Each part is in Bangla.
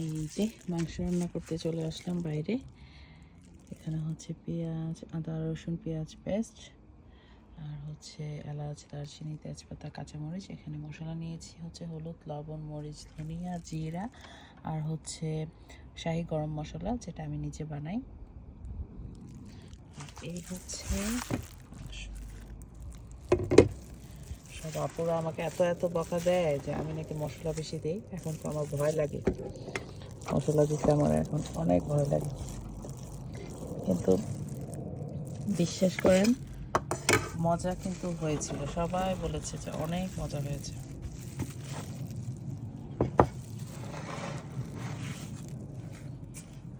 এই যে মাংস রান্না করতে চলে আসলাম বাইরে। এখানে হচ্ছে পেঁয়াজ, আদা, রসুন, পেঁয়াজ পেস্ট, আর হচ্ছে এলাচ, দারচিনি, তেজপাতা, কাঁচামরিচ। এখানে মশলা নিয়েছি হচ্ছে হলুদ, লবণ, মরিচ, ধনিয়া, জিরা, আর হচ্ছে শাহি গরম মশলা যেটা আমি নিজে বানাই। এই হচ্ছে মাংস। সব আপুরা আমাকে এত এত বকা দেয় যে আমি নাকি মশলা বেশি দিই, এখন তো আমার ভয় লাগে। মশলা দিতে আমার এখন অনেক ভয় লাগে। কিন্তু বিশ্বাস করেন, মজা কিন্তু হয়েছিল। সবাই বলেছে যে অনেক মজা হয়েছে।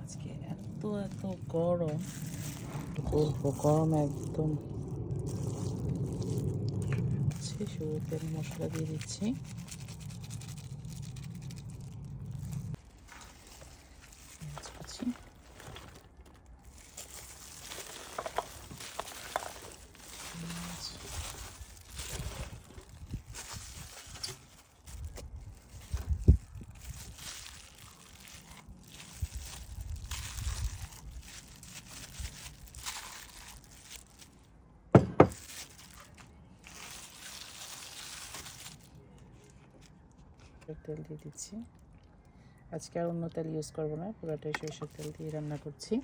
আজকে এত এত গরম গরম একদম। শুরুতে মশলা দিয়ে দিচ্ছি। সরিষার তেল দিয়ে দিচ্ছি। আজকে আর অন্য তেল ইউজ করব না, পুরোটাই সরিষার তেল দিয়ে রান্না করছি।